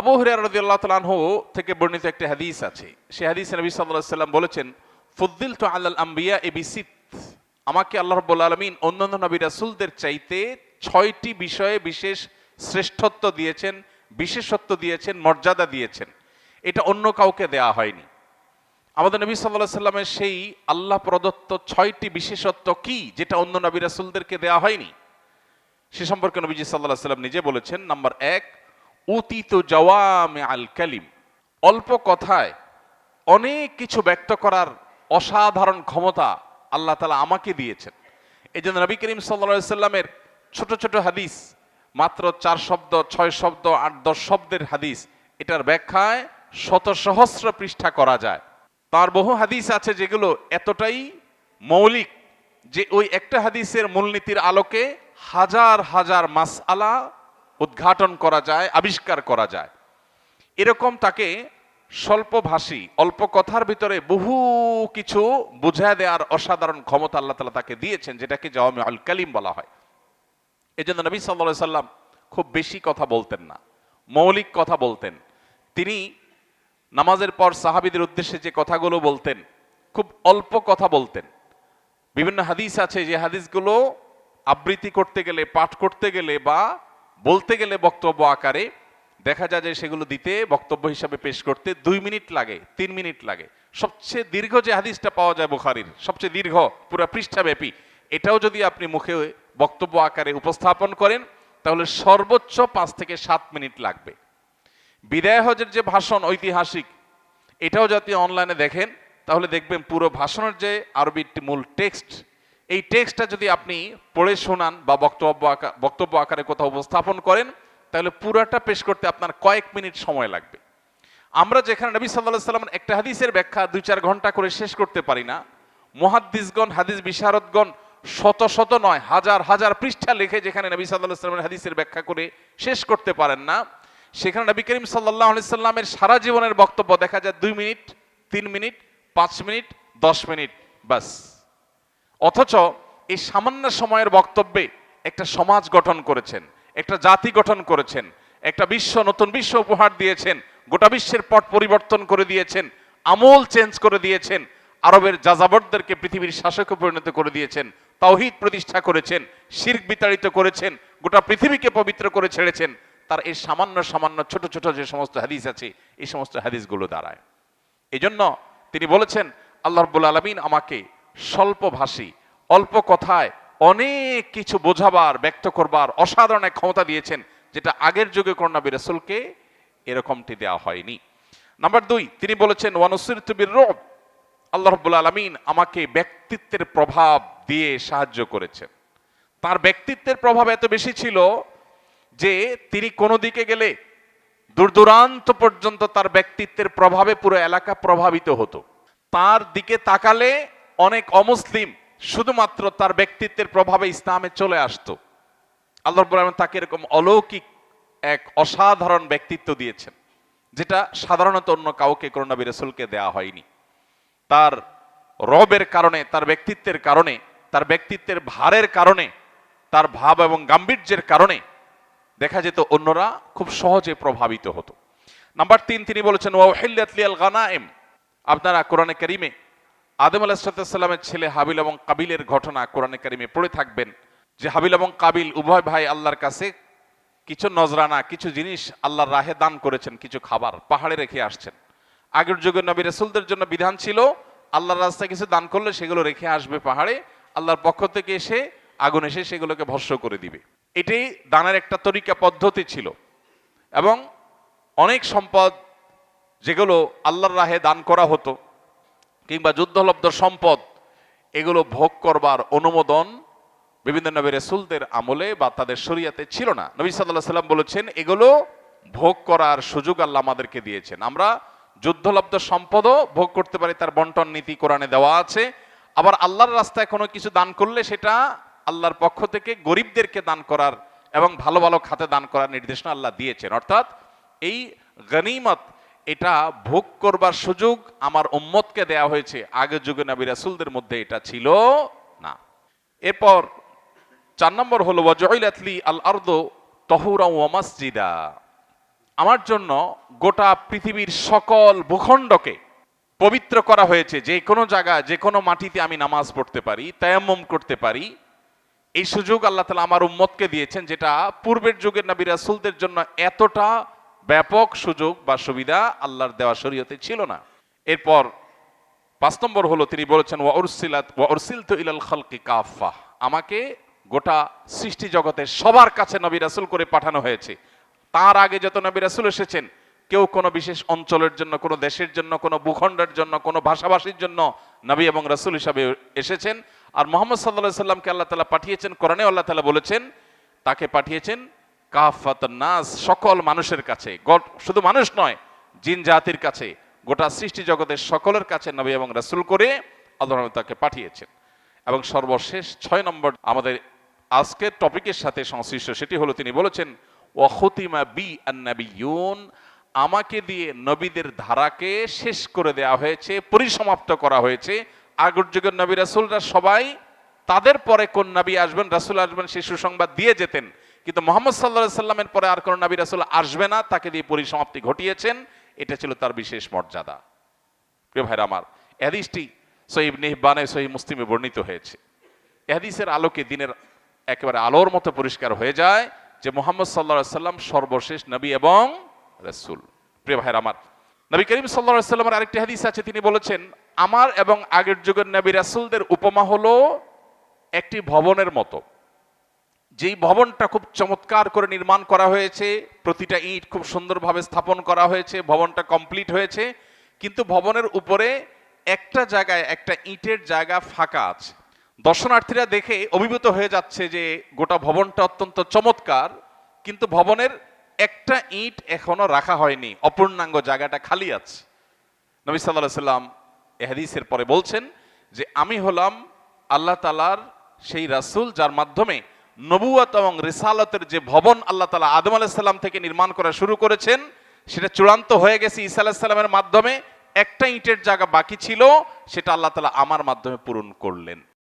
আবু হুরায়রা রাদিয়াল্লাহু তাআলা আনহু থেকে বর্ণিত একটি হাদিস আছে। সে হাদিস নবী আলাইহি সাল্লাম বলেছেন, ফুদ্দিলতু আলাল আম্বিয়া এ বিসিত আমাকে আল্লাহ রাব্বুল আলামিন অন্যান্য নবী রাসূলদের চাইতে ছয়টি বিষয়ে বিশেষ শ্রেষ্ঠত্ব দিয়েছেন, বিশেষত্ব দিয়েছেন, মর্যাদা দিয়েছেন। এটা অন্য কাউকে দেয়া হয়নি। আমাদের নবী সাল্লাহ সাল্লামের সেই আল্লাহ প্রদত্ত ছয়টি বিশেষত্ব কি, যেটা অন্য নবী রাসূলদেরকে দেয়া হয়নি? সে সম্পর্কে নবীজি সাল্লাহ সাল্লাম নিজে বলেছেন, নাম্বার এক উতিত জওয়ামে আল কালিম। অল্প কথায় অনেক কিছু ব্যক্ত করার অসাধারণ ক্ষমতা আল্লাহ তালা আমাকে দিয়েছেন। এই জন্য নবী করিম সাল্লা সাল্লামের ছোট ছোট হাদিস, মাত্র চার শব্দ, ছয় শব্দ, আট, দশ শব্দের হাদিস, এটার ব্যাখ্যায় শত সহস্র পৃষ্ঠা করা যায়। তার বহু হাদিস আছে যেগুলো এতটাই মৌলিক যে ওই একটা হাদিসের মূলনীতির আলোকে হাজার হাজার মাসআলা উদ্ঘাটন করা যায়, আবিষ্কার করা যায়। এরকম তাকে স্বল্পভাষী, অল্প কথার ভিতরে বহু কিছু বুঝায় দেওয়ার অসাধারণ ক্ষমতা আল্লাহ তালা তাকে দিয়েছেন, যেটাকে জাওয়ামি আল কালিম বলা হয়। এই জন্য নবী সাল্লা সাল্লাম খুব বেশি কথা বলতেন না, মৌলিক কথা বলতেন। তিনি নামাজের পর সাহাবিদের উদ্দেশ্যে যে কথাগুলো বলতেন, খুব অল্প কথা বলতেন। বিভিন্ন হাদিস আছে যে হাদিসগুলো আবৃত্তি করতে গেলে, পাঠ করতে গেলে বা বলতে গেলে বক্তব্য আকারে দেখা যায় যে সেগুলো দিতে, বক্তব্য হিসাবে পেশ করতে দুই মিনিট লাগে, তিন মিনিট লাগে। সবচেয়ে দীর্ঘ যে হাদিসটা পাওয়া যায় বুখারির, সবচেয়ে দীর্ঘ, পুরো পৃষ্ঠাব্যাপী, এটাও যদি আপনি মুখে বক্তব্য আকারে উপস্থাপন করেন, তাহলে সর্বোচ্চ পাঁচ থেকে সাত মিনিট লাগবে। বিদায় হজের যে ভাষণ ঐতিহাসিক, এটাও যদি অনলাইনে দেখেন, তাহলে দেখবেন পুরো ভাষণের যে আরবির মূল টেক্সট এই টেক্সটটা যদি আপনি পড়ে শোনান বা বক্তব্য বক্তব্য আকারে কোথাও উপস্থাপন করেন, তাহলে পুরাটা পেশ করতে আপনার কয়েক মিনিট সময় লাগবে। আমরা যেখানে নবী সাল্লাহ সাল্লাম একটা হাদিসের ব্যাখ্যা দুই চার ঘণ্টা করে শেষ করতে পারি না, মহাদ্দিসগণ, হাদিস বিশারদগণ শত শত নয়, হাজার হাজার পৃষ্ঠা লিখে যেখানে নবী সাল্লাহ সাল্লামের হাদিসের ব্যাখ্যা করে শেষ করতে পারেন না, সেখানে নবী করিম সাল্লাহ সাল্লামের সারা জীবনের বক্তব্য দেখা যায় দুই মিনিট, তিন মিনিট, পাঁচ মিনিট, দশ মিনিট, বাস। অথচ এই সামান্য সময়ের বক্তব্যে একটা সমাজ গঠন করেছেন, একটা জাতি গঠন করেছেন, একটা বিশ্ব, নতুন বিশ্ব উপহার দিয়েছেন, গোটা বিশ্বের পট পরিবর্তন করে দিয়েছেন, আমল চেঞ্জ করে দিয়েছেন, আরবের যাযাবরদেরকে পৃথিবীর শাসকে পরিণত করে দিয়েছেন, তাওহিদ প্রতিষ্ঠা করেছেন, শির্ক বিতাড়িত করেছেন, গোটা পৃথিবীকে পবিত্র করে ছেড়েছেন, তার এই সামান্য সামান্য, ছোট ছোট যে সমস্ত হাদিস আছে, এই সমস্ত হাদিসগুলো দ্বারায় এই জন্য তিনি বলেছেন, আল্লাহ রব্বুল আলমিন আমাকে স্বল্পভাষী, অল্প কথায় অনেক কিছু বোঝাবার, ব্যক্ত করবার অসাধারণ এক ক্ষমতা দিয়েছেন, যেটা আগের যুগে কোন নবী রাসূলকে এরকমটি দেওয়া হয়নি। নাম্বার দুই, তিনি বলেছেন ওয়ানুসির তুবির রব আল্লাহ রব্বুল আলমিন আমাকে ব্যক্তিত্বের প্রভাব দিয়ে সাহায্য করেছেন। তার ব্যক্তিত্বের প্রভাব এত বেশি ছিল যে তিনি কোনো দিকে গেলে দূর দূরান্ত পর্যন্ত তার ব্যক্তিত্বের প্রভাবে পুরো এলাকা প্রভাবিত হতো। তার দিকে তাকালে অনেক অমুসলিম শুধুমাত্র তার ব্যক্তিত্বের প্রভাবে ইসলামে চলে আসতো। আল্লাহ তাকে এরকম অলৌকিক এক অসাধারণ ব্যক্তিত্ব দিয়েছেন, যেটা সাধারণত অন্য কাউকে, কোনো নবী রাসূলকে দেয়া হয়নি। তার রবের কারণে, তার ব্যক্তিত্বের কারণে, তার ব্যক্তিত্বের ভারের কারণে, তার ভাব এবং গাম্ভীর্যের কারণে দেখা যেত অন্যরা খুব সহজে প্রভাবিত হতো। নাম্বার তিন, তিনি বলেছেন ওয়াহিল্লাতলিয়াল গানায়েম আপনারা কোরআনে কারিমে আদম আলাহিসাল্লামের ছেলে হাবিল এবং কাবিলের ঘটনা কোরআনে কারিমে পড়ে থাকবেন যে হাবিল এবং কাবিল উভয় ভাই আল্লাহর কাছে কিছু নজরানা, কিছু জিনিস আল্লাহর রাহে দান করেছেন, কিছু খাবার পাহাড়ে রেখে আসছেন। আগের যুগে নবী রসুলদের জন্য বিধান ছিল, আল্লাহর রাস্তায় কিছু দান করলে সেগুলো রেখে আসবে পাহাড়ে, আল্লাহর পক্ষ থেকে এসে আগুন এসে সেগুলোকে ভস্য করে দিবে। এটাই দানের একটা তরিকা পদ্ধতি ছিল। এবং অনেক সম্পদ যেগুলো আল্লাহর রাহে দান করা হতো কিংবা যুদ্ধলব্ধ সম্পদ, এগুলো ভোগ করবার অনুমোদন বিভিন্ন নবী রেসুলদের আমলে বা তাদের শরিয়াতে ছিল না। নবী সাল্লাহ সাল্লাম বলেছেন, এগুলো ভোগ করার সুযোগ আল্লাহ আমাদেরকে দিয়েছেন। আমরা যুদ্ধলব্ধ সম্পদও ভোগ করতে পারি, তার বন্টন নীতি কোরআনে দেওয়া আছে। আবার আল্লাহর রাস্তায় কোনো কিছু দান করলে সেটা আল্লাহর পক্ষ থেকে গরিবদেরকে দান করার এবং ভালো ভালো খাতে দান করার নির্দেশনা আল্লাহ দিয়েছেন। অর্থাৎ এই গনিমত এটা ভোগ করবার সুযোগ আমার উম্মতকে দেয়া হয়েছে। আগের যুগে নবী রাসুলদের মধ্যে এটা ছিল না। এরপর চার নম্বর হলো ওয়াজইলাতলি আল আরদ তহুরা ওয়া মাসজিদা। আমার জন্য গোটা পৃথিবীর সকল ভূখণ্ডকে পবিত্র করা হয়েছে। যে কোনো জায়গা যে কোনো মাটিতে আমি নামাজ পড়তে পারি, তায়াম্মম করতে পারি। এই সুযোগ আল্লাহ তালা আমার উম্মতকে দিয়েছেন, যেটা পূর্বের যুগের নবী রাসুলদের জন্য এতটা ব্যাপক সুযোগ বা সুবিধা আল্লাহর দেওয়া শরীয়তে ছিল না। এরপর পাঁচ নম্বর হলো তিনি বলেছেন ইলাল খালকি কাফা আমাকে গোটা সৃষ্টি জগতের সবার কাছে নবী রাসুল করে পাঠানো হয়েছে। তার আগে যত নবী রাসুল এসেছেন, কেউ কোনো বিশেষ অঞ্চলের জন্য, কোনো দেশের জন্য, কোনো ভূখণ্ডের জন্য, কোনো ভাষাভাষীর জন্য নবী এবং রাসূল হিসাবে এসেছেন। আর মোহাম্মদ সাল্লাল্লাহু সাল্লামকে আল্লাহ তাআলা পাঠিয়েছেন কোরআনে আল্লাহ তাআলা বলেছেন, তাকে পাঠিয়েছেন কাফাত নাস সকল মানুষের কাছে শুধু মানুষ নয়, জিন জাতির কাছে, গোটা সৃষ্টি জগতের সকলের কাছে নবী এবং রাসূল করে আল্লাহ তাকে পাঠিয়েছেন। এবং সর্বশেষ ছয় নম্বর আমাদের আজকের টপিকের সাথে সংশ্লিষ্ট সেটি হলো, তিনি বলেছেন ওয়াখতিমা বি আন্নাবিয়ুন আমাকে দিয়ে নবীদের ধারাকে শেষ করে দেওয়া হয়েছে, পরিসমাপ্ত করা হয়েছে। আগের যুগের নবী রাসূলরা সবাই তাদের পরে কোন নবী আসবেন, রাসূল আসবেন, সেই সুসংবাদ দিয়ে যেতেন। কিন্তু মোহাম্মদ সাল্লাহ সাল্লামের পরে আর কোন নবী রাসূল আসবে না, তাকে দিয়ে পরিসমাপ্তি ঘটিয়েছেন। এটা ছিল তার বিশেষ মর্যাদা। প্রিয় ভাইরা আমার, এহাদিসটি সহিব নিহবানে সহি মুসলিমে বর্ণিত হয়েছে। এহাদিসের আলোকে দিনের একেবারে আলোর মতো পরিষ্কার হয়ে যায় যে মোহাম্মদ সাল্লা সাল্লাম সর্বশেষ নবী এবং রসুল। প্রিয় ভাইরা আমার, নবী করিম সাল্লা সাল্লামের আরেকটি হাদিস আছে, তিনি বলেছেন, আমার এবং আগের যুগের নবী রাসুলদের উপমা হলো একটি ভবনের মতো। যেই ভবনটা খুব চমৎকার করে নির্মাণ করা হয়েছে, প্রতিটা ইট খুব সুন্দরভাবে স্থাপন করা হয়েছে, ভবনটা কমপ্লিট হয়েছে, কিন্তু ভবনের উপরে একটা জায়গায় একটা ইটের জায়গা ফাঁকা আছে। দর্শনার্থীরা দেখে অভিভূত হয়ে যাচ্ছে যে গোটা ভবনটা অত্যন্ত চমৎকার, কিন্তু ভবনের একটা ইট এখনও রাখা হয়নি, অপূর্ণাঙ্গ জায়গাটা খালি আছে। নবী সাল্লাহ সাল্লাম এহাদিসের পরে বলছেন যে, আমি হলাম আল্লাহ তালার সেই রাসূল যার মাধ্যমে নবুয়াত এবং রিসালতের যে ভবন আল্লাহ তালা আদম আলাহিসাল্লাম থেকে নির্মাণ করা শুরু করেছেন, সেটা চূড়ান্ত হয়ে গেছে ঈসা আলাহিসাল্লামের মাধ্যমে। একটা ইটের জায়গা বাকি ছিল, সেটা আল্লাহ তালা আমার মাধ্যমে পূরণ করলেন।